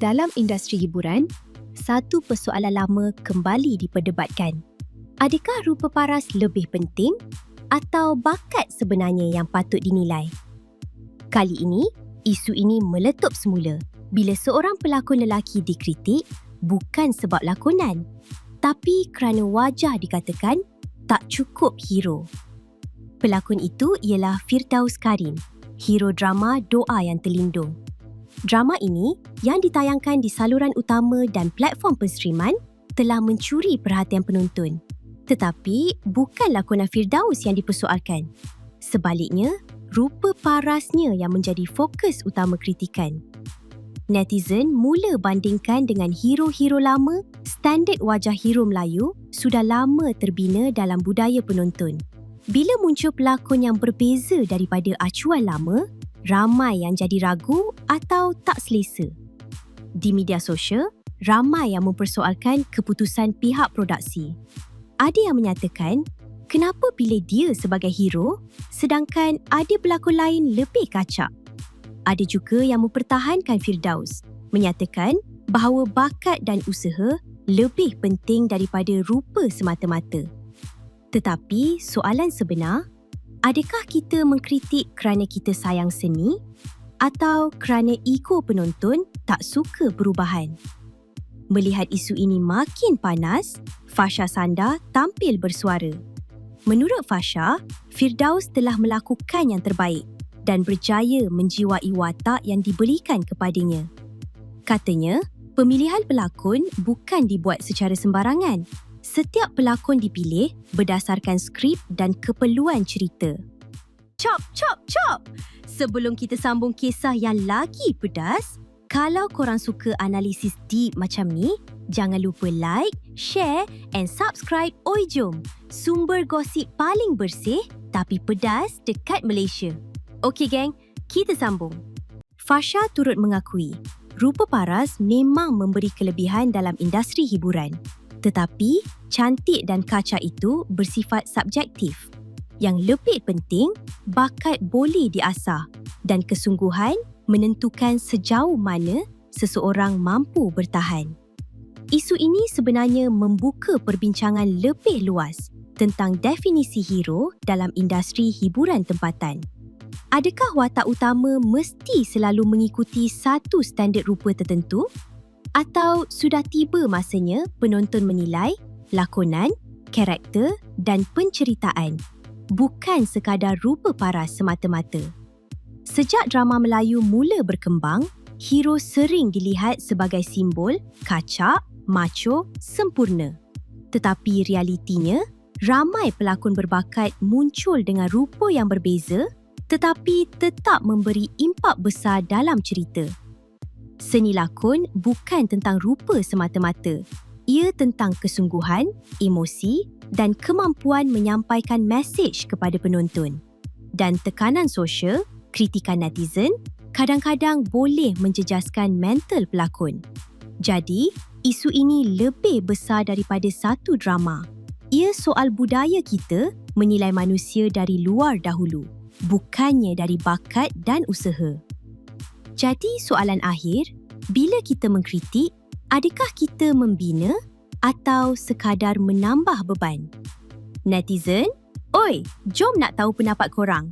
Dalam industri hiburan, satu persoalan lama kembali diperdebatkan. Adakah rupa paras lebih penting atau bakat sebenarnya yang patut dinilai? Kali ini, isu ini meletup semula bila seorang pelakon lelaki dikritik bukan sebab lakonan, tapi kerana wajah dikatakan tak cukup hero. Pelakon itu ialah Firdaus Karim, hero drama Doa Yang Terlindung. Drama ini yang ditayangkan di saluran utama dan platform penstreaman telah mencuri perhatian penonton. Tetapi bukan lakonan Firdaus yang dipersoalkan. Sebaliknya, rupa parasnya yang menjadi fokus utama kritikan. Netizen mula bandingkan dengan hero-hero lama, standard wajah hero Melayu sudah lama terbina dalam budaya penonton. Bila muncul pelakon yang berbeza daripada acuan lama, ramai yang jadi ragu atau tak selesa. Di media sosial, ramai yang mempersoalkan keputusan pihak produksi. Ada yang menyatakan, kenapa pilih dia sebagai hero sedangkan ada pelakon lain lebih kacak? Ada juga yang mempertahankan Firdaus, menyatakan bahawa bakat dan usaha lebih penting daripada rupa semata-mata. Tetapi soalan sebenar, Adakah kita mengkritik kerana kita sayang seni atau kerana ego penonton tak suka perubahan? Melihat isu ini makin panas, Fasha Sanda tampil bersuara. Menurut Fasha, Firdaus telah melakukan yang terbaik dan berjaya menjiwai watak yang diberikan kepadanya. Katanya, pemilihan pelakon bukan dibuat secara sembarangan setiap pelakon dipilih berdasarkan skrip dan keperluan cerita. Chop, chop, chop! Sebelum kita sambung kisah yang lagi pedas, kalau korang suka analisis deep macam ni, jangan lupa like, share and subscribe Oi Jom, sumber gosip paling bersih tapi pedas dekat Malaysia. Okey geng, kita sambung. Fasha turut mengakui, rupa paras memang memberi kelebihan dalam industri hiburan. Tetapi, cantik dan kaca itu bersifat subjektif. Yang lebih penting, bakat boleh diasah dan kesungguhan menentukan sejauh mana seseorang mampu bertahan. Isu ini sebenarnya membuka perbincangan lebih luas tentang definisi hero dalam industri hiburan tempatan. Adakah watak utama mesti selalu mengikuti satu standard rupa tertentu? Atau sudah tiba masanya penonton menilai lakonan, karakter dan penceritaan bukan sekadar rupa paras semata-mata. Sejak drama Melayu mula berkembang, hero sering dilihat sebagai simbol kacak, macho, sempurna. Tetapi realitinya, ramai pelakon berbakat muncul dengan rupa yang berbeza tetapi tetap memberi impak besar dalam cerita. Seni lakon bukan tentang rupa semata-mata. Ia tentang kesungguhan, emosi dan kemampuan menyampaikan mesej kepada penonton. Dan tekanan sosial, kritikan netizen kadang-kadang boleh menjejaskan mental pelakon. Jadi, isu ini lebih besar daripada satu drama. Ia soal budaya kita menilai manusia dari luar dahulu, bukannya dari bakat dan usaha. Jadi soalan akhir, bila kita mengkritik, adakah kita membina atau sekadar menambah beban? Netizen, oi, jom nak tahu pendapat korang.